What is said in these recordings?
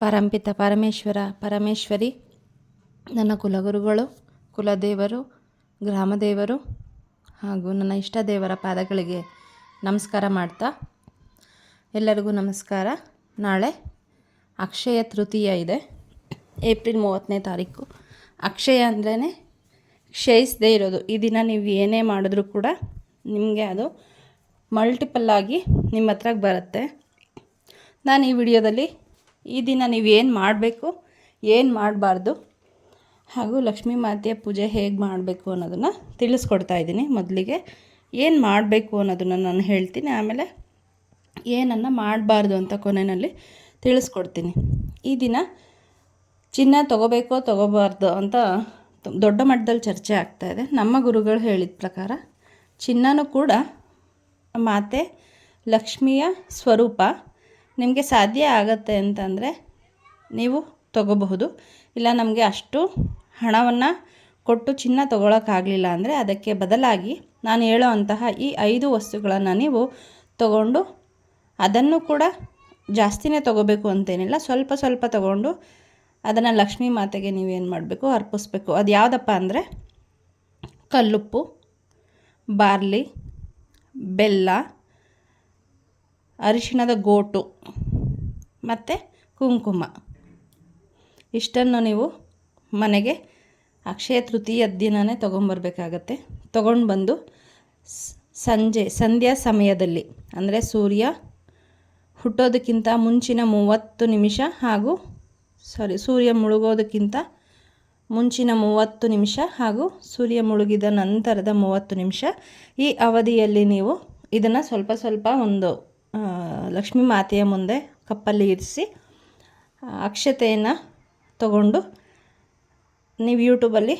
ಪರಂಪಿತ ಪರಮೇಶ್ವರ, ಪರಮೇಶ್ವರಿ, ನನ್ನ ಕುಲಗುರುಗಳು, ಕುಲದೇವರು, ಗ್ರಾಮದೇವರು ಹಾಗೂ ನನ್ನ ಇಷ್ಟ ದೇವರ ಪಾದಗಳಿಗೆ ನಮಸ್ಕಾರ ಮಾಡ್ತಾ ಎಲ್ಲರಿಗೂ ನಮಸ್ಕಾರ. ನಾಳೆ ಅಕ್ಷಯ ತೃತೀಯ ಇದೆ, ಏಪ್ರಿಲ್ ಮೂವತ್ತನೇ ತಾರೀಕು. ಅಕ್ಷಯ ಅಂದ್ರೇ ಕ್ಷಯಿಸದೇ ಇರೋದು. ಈ ದಿನ ನೀವು ಏನೇ ಮಾಡಿದ್ರೂ ಕೂಡ ನಿಮಗೆ ಅದು ಮಲ್ಟಿಪಲ್ ಆಗಿ ನಿಮ್ಮ ಹತ್ರಕ್ಕೆ ಬರುತ್ತೆ. ನಾನು ಈ ವಿಡಿಯೋದಲ್ಲಿ ಈ ದಿನ ನೀವು ಏನು ಮಾಡಬೇಕು, ಏನು ಮಾಡಬಾರ್ದು, ಹಾಗೂ ಲಕ್ಷ್ಮೀ ಮಾತೆಯ ಪೂಜೆ ಹೇಗೆ ಮಾಡಬೇಕು ಅನ್ನೋದನ್ನು ತಿಳಿಸ್ಕೊಡ್ತಾ ಇದ್ದೀನಿ ಮೊದಲಿಗೆ. ಏನು ಮಾಡಬೇಕು ಅನ್ನೋದನ್ನು ನಾನು ಹೇಳ್ತೀನಿ, ಆಮೇಲೆ ಏನನ್ನು ಮಾಡಬಾರ್ದು ಅಂತ ಕೊನೆಯಲ್ಲಿ ತಿಳಿಸ್ಕೊಡ್ತೀನಿ. ಈ ದಿನ ಚಿನ್ನ ತೊಗೋಬೇಕೋ, ತೊಗೋಬಾರ್ದು ಅಂತ ದೊಡ್ಡ ಮಟ್ಟದಲ್ಲಿ ಚರ್ಚೆ ಆಗ್ತಾ ಇದೆ. ನಮ್ಮ ಗುರುಗಳು ಹೇಳಿದ ಪ್ರಕಾರ ಚಿನ್ನನೂ ಕೂಡ ಮಾತೆ ಲಕ್ಷ್ಮಿಯ ಸ್ವರೂಪ. ನಿಮಗೆ ಸಾಧ್ಯ ಆಗತ್ತೆ ಅಂತಂದರೆ ನೀವು ತಗೋಬಹುದು. ಇಲ್ಲ, ನಮಗೆ ಅಷ್ಟು ಹಣವನ್ನು ಕೊಟ್ಟು ಚಿನ್ನ ತೊಗೊಳಕ್ಕಾಗಲಿಲ್ಲ ಅಂದರೆ ಅದಕ್ಕೆ ಬದಲಾಗಿ ನಾನು ಹೇಳೋ ಅಂತಹ ಈ ಐದು ವಸ್ತುಗಳನ್ನು ನೀವು ತಗೊಂಡು ಅದನ್ನು ಕೂಡ ಜಾಸ್ತಿನೇ ತೊಗೋಬೇಕು ಅಂತೇನಿಲ್ಲ. ಸ್ವಲ್ಪ ಸ್ವಲ್ಪ ತಗೊಂಡು ಅದನ್ನು ಲಕ್ಷ್ಮೀ ಮಾತೆಗೆ ನೀವೇನು ಮಾಡಬೇಕು? ಅರ್ಪಿಸ್ಬೇಕು. ಅದು ಯಾವುದಪ್ಪ ಅಂದರೆ ಕಲ್ಲುಪ್ಪು, ಬಾರ್ಲಿ, ಬೆಲ್ಲ ಅರಿಶಿಣದ ಗೋಟು ಮತ್ತು ಕುಂಕುಮ. ಇಷ್ಟನ್ನು ನೀವು ಮನೆಗೆ ಅಕ್ಷಯ ತೃತೀಯ ದಿನವೇ ತೊಗೊಂಬರ್ಬೇಕಾಗತ್ತೆ ತೊಗೊಂಡು ಬಂದು ಸಂಜೆ, ಸಂಧ್ಯಾ ಸಮಯದಲ್ಲಿ, ಅಂದರೆ ಸೂರ್ಯ ಹುಟ್ಟೋದಕ್ಕಿಂತ ಮುಂಚಿನ ಮೂವತ್ತು ನಿಮಿಷ ಹಾಗೂ ಸಾರಿ ಸೂರ್ಯ ಮುಳುಗೋದಕ್ಕಿಂತ ಮುಂಚಿನ ಮೂವತ್ತು ನಿಮಿಷ ಹಾಗೂ ಸೂರ್ಯ ಮುಳುಗಿದ ನಂತರದ ಮೂವತ್ತು ನಿಮಿಷ ಈ ಅವಧಿಯಲ್ಲಿ ನೀವು ಇದನ್ನು ಸ್ವಲ್ಪ ಸ್ವಲ್ಪ ಒಂದು ಲಕ್ಷ್ಮೀ ಮಾತೆಯ ಮುಂದೆ ಕಪ್ಪಲ್ಲಿ ಇರಿಸಿ ಅಕ್ಷತೆಯನ್ನು ತಗೊಂಡು ನೀವು ಯೂಟ್ಯೂಬಲ್ಲಿ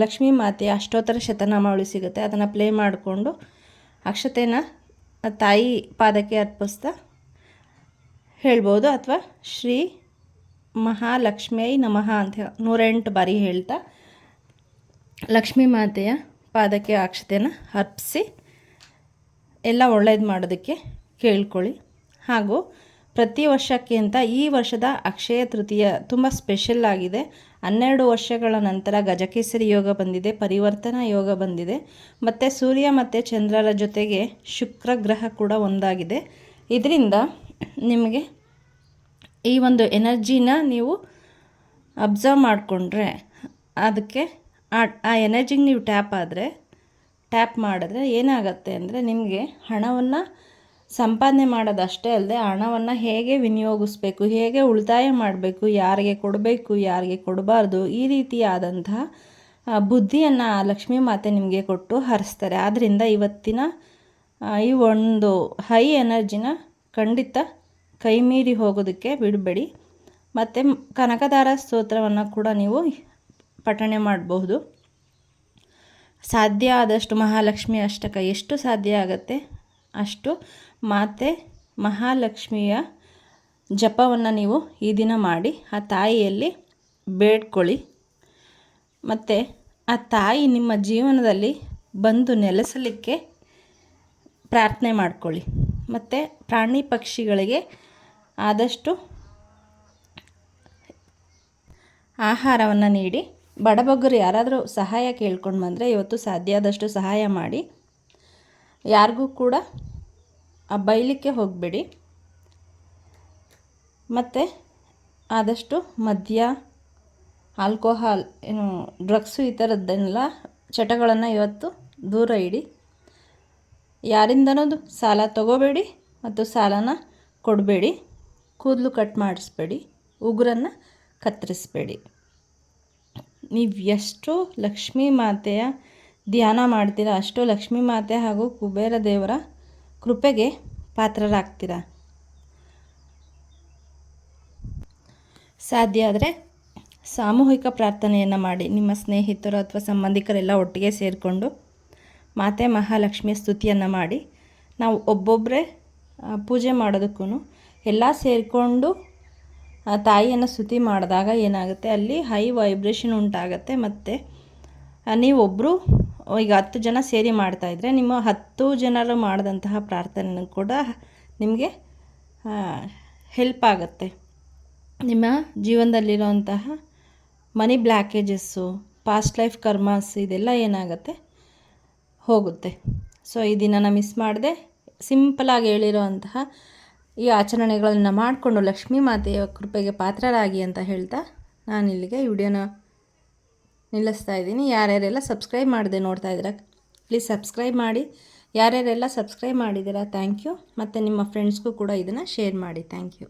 ಲಕ್ಷ್ಮೀ ಮಾತೆಯ ಅಷ್ಟೋತ್ತರ ಶತನಾಮಾವಳಿ ಸಿಗುತ್ತೆ. ಅದನ್ನು ಪ್ಲೇ ಮಾಡಿಕೊಂಡು ಅಕ್ಷತೆನ ತಾಯಿ ಪಾದಕ್ಕೆ ಅರ್ಪಿಸ್ತಾ ಹೇಳ್ಬೋದು. ಅಥವಾ ಶ್ರೀ ಮಹಾಲಕ್ಷ್ಮೀ ನಮಃ ಅಂತ ನೂರೆಂಟು ಬಾರಿ ಹೇಳ್ತಾ ಲಕ್ಷ್ಮೀ ಮಾತೆಯ ಪಾದಕ್ಕೆ ಅಕ್ಷತೆಯನ್ನು ಅರ್ಪಿಸಿ, ಎಲ್ಲ ಒಳ್ಳೇದು ಮಾಡೋದಕ್ಕೆ ಕೇಳ್ಕೊಳ್ಳಿ. ಹಾಗೂ ಪ್ರತಿ ವರ್ಷಕ್ಕಿಂತ ಈ ವರ್ಷದ ಅಕ್ಷಯ ತೃತೀಯ ತುಂಬ ಸ್ಪೆಷಲ್ ಆಗಿದೆ. ಹನ್ನೆರಡು ವರ್ಷಗಳ ನಂತರ ಗಜಕೇಸರಿ ಯೋಗ ಬಂದಿದೆ, ಪರಿವರ್ತನಾ ಯೋಗ ಬಂದಿದೆ. ಮತ್ತು ಸೂರ್ಯ ಮತ್ತು ಚಂದ್ರರ ಜೊತೆಗೆ ಶುಕ್ರ ಗ್ರಹ ಕೂಡ ಒಂದಾಗಿದೆ. ಇದರಿಂದ ನಿಮಗೆ ಈ ಒಂದು ಎನರ್ಜಿನ ನೀವು ಅಬ್ಸರ್ವ್ ಮಾಡಿಕೊಂಡ್ರೆ ಅದಕ್ಕೆ ಆ ಆ ಎನರ್ಜಿಗೆ ನೀವು ಟ್ಯಾಪ್ ಆದರೆ, ಟ್ಯಾಪ್ ಮಾಡಿದ್ರೆ ಏನಾಗುತ್ತೆ ಅಂದರೆ ನಿಮಗೆ ಹಣವನ್ನು ಸಂಪಾದನೆ ಮಾಡೋದಷ್ಟೇ ಅಲ್ಲದೆ ಹಣವನ್ನು ಹೇಗೆ ವಿನಿಯೋಗಿಸ್ಬೇಕು, ಹೇಗೆ ಉಳಿತಾಯ ಮಾಡಬೇಕು, ಯಾರಿಗೆ ಕೊಡಬೇಕು, ಯಾರಿಗೆ ಕೊಡಬಾರ್ದು ಈ ರೀತಿಯಾದಂತಹ ಬುದ್ಧಿಯನ್ನು ಲಕ್ಷ್ಮೀ ಮಾತೆ ನಿಮಗೆ ಕೊಟ್ಟು ಹರಿಸ್ತಾರೆ. ಆದ್ದರಿಂದ ಇವತ್ತಿನ ಈ ಒಂದು ಹೈ ಎನರ್ಜಿನ ಖಂಡಿತ ಕೈ ಮೀರಿ ಹೋಗೋದಕ್ಕೆ ಬಿಡಬೇಡಿ. ಮತ್ತು ಕನಕದಾರ ಸ್ತೋತ್ರವನ್ನು ಕೂಡ ನೀವು ಪಠಣೆ ಮಾಡಬಹುದು. ಸಾಧ್ಯ ಆದಷ್ಟು ಮಹಾಲಕ್ಷ್ಮಿ ಅಷ್ಟಕ ಎಷ್ಟು ಸಾಧ್ಯ ಆಗುತ್ತೆ? ಅಷ್ಟು ಮಾತೆ ಮಹಾಲಕ್ಷ್ಮಿಯ ಜಪವನ್ನು ನೀವು ಈ ದಿನ ಮಾಡಿ ಆ ತಾಯಿಯಲ್ಲಿ ಬೇಡ್ಕೊಳ್ಳಿ. ಮತ್ತು ಆ ತಾಯಿ ನಿಮ್ಮ ಜೀವನದಲ್ಲಿ ಬಂದು ನೆಲೆಸಲಿಕ್ಕೆ ಪ್ರಾರ್ಥನೆ ಮಾಡ್ಕೊಳ್ಳಿ. ಮತ್ತು ಪ್ರಾಣಿ ಪಕ್ಷಿಗಳಿಗೆ ಆದಷ್ಟು ಆಹಾರವನ್ನು ನೀಡಿ. ಬಡಬಗ್ಗರು ಯಾರಾದರೂ ಸಹಾಯ ಕೇಳ್ಕೊಂಡು ಬಂದರೆ ಇವತ್ತು ಸಾಧ್ಯ ಆದಷ್ಟು ಸಹಾಯ ಮಾಡಿ. ಯಾರಿಗೂ ಕೂಡ ಬೈಲಿಕ್ಕೆ ಹೋಗಬೇಡಿ. ಮತ್ತು ಆದಷ್ಟು ಮದ್ಯ, ಆಲ್ಕೋಹಾಲ್, ಏನು ಡ್ರಗ್ಸು ಈ ಥರದ್ದೆಲ್ಲ ಚಟಗಳನ್ನು ಇವತ್ತು ದೂರ ಇಡಿ. ಯಾರಿಂದನೂ ಸಾಲ ತಗೋಬೇಡಿ ಮತ್ತು ಸಾಲನ ಕೊಡಬೇಡಿ. ಕೂದಲು ಕಟ್ ಮಾಡಿಸ್ಬೇಡಿ, ಉಗುರನ್ನು ಕತ್ತರಿಸ್ಬೇಡಿ. ನೀವು ಎಷ್ಟು ಲಕ್ಷ್ಮೀ ಮಾತೆಯ ಧ್ಯಾನ ಮಾಡ್ತೀರ, ಅಷ್ಟು ಲಕ್ಷ್ಮೀ ಮಾತೆ ಹಾಗೂ ಕುಬೇರ ದೇವರ ಕೃಪೆಗೆ ಪಾತ್ರರಾಗ್ತೀರ? ಸಾಧ್ಯ ಆದರೆ ಸಾಮೂಹಿಕ ಪ್ರಾರ್ಥನೆಯನ್ನು ಮಾಡಿ. ನಿಮ್ಮ ಸ್ನೇಹಿತರು ಅಥವಾ ಸಂಬಂಧಿಕರೆಲ್ಲ ಒಟ್ಟಿಗೆ ಸೇರಿಕೊಂಡು ಮಾತೆ ಮಹಾಲಕ್ಷ್ಮಿಯ ಸ್ತುತಿಯನ್ನು ಮಾಡಿ. ನಾವು ಒಬ್ಬೊಬ್ಬರೇ ಪೂಜೆ ಮಾಡೋದಕ್ಕೂ ಎಲ್ಲ ಸೇರಿಕೊಂಡು ತಾಯಿಯನ್ನು ಸ್ತುತಿ ಮಾಡಿದಾಗ ಏನಾಗುತ್ತೆ? ಅಲ್ಲಿ ಹೈ ವೈಬ್ರೇಷನ್ ಉಂಟಾಗುತ್ತೆ ಮತ್ತು ನೀವೊಬ್ಬರು ಈಗ ಹತ್ತು ಜನ ಸೇರಿ ಮಾಡ್ತಾ ಇದ್ದರೆ ನಿಮ್ಮ ಹತ್ತು ಜನರು ಮಾಡಿದಂತಹ ಪ್ರಾರ್ಥನೆ ಕೂಡ ನಿಮಗೆ ಹೆಲ್ಪ್ ಆಗುತ್ತೆ. ನಿಮ್ಮ ಜೀವನದಲ್ಲಿರೋಂತಹ money blockages past life karmas ಇದೆಲ್ಲ ಏನಾಗುತ್ತೆ, ಹೋಗುತ್ತೆ. ಸೊ ಈ ದಿನನ ಮಿಸ್ ಮಾಡದೆ. ಸಿಂಪಲಾಗಿ ಹೇಳಿರೋ ಅಂತಹ ಈ ಆಚರಣೆಗಳನ್ನು ಮಾಡಿಕೊಂಡು ಲಕ್ಷ್ಮೀ ಮಾತೆಯ ಕೃಪೆಗೆ ಪಾತ್ರರಾಗಿ ಅಂತ ಹೇಳ್ತಾ ನಾನು ಇಲ್ಲಿಗೆ ಈ ವಿಡಿಯೋನ ನಿಲ್ಲಿಸ್ತಾ ಇದ್ದೀನಿ. ಯಾರ್ಯಾರೆಲ್ಲ ಸಬ್ಸ್ಕ್ರೈಬ್ ಮಾಡಿದೆ ನೋಡ್ತಾ ಇದ್ದೀರಾ ಪ್ಲೀಸ್ ಸಬ್ಸ್ಕ್ರೈಬ್ ಮಾಡಿ. ಯಾರ್ಯಾರೆಲ್ಲ ಸಬ್ಸ್ಕ್ರೈಬ್ ಮಾಡಿದ್ದೀರಾ ಥ್ಯಾಂಕ್ ಯು ಮತ್ತು ನಿಮ್ಮ ಫ್ರೆಂಡ್ಸ್ಗೂ ಕೂಡ ಇದನ್ನು ಶೇರ್ ಮಾಡಿ. Thank you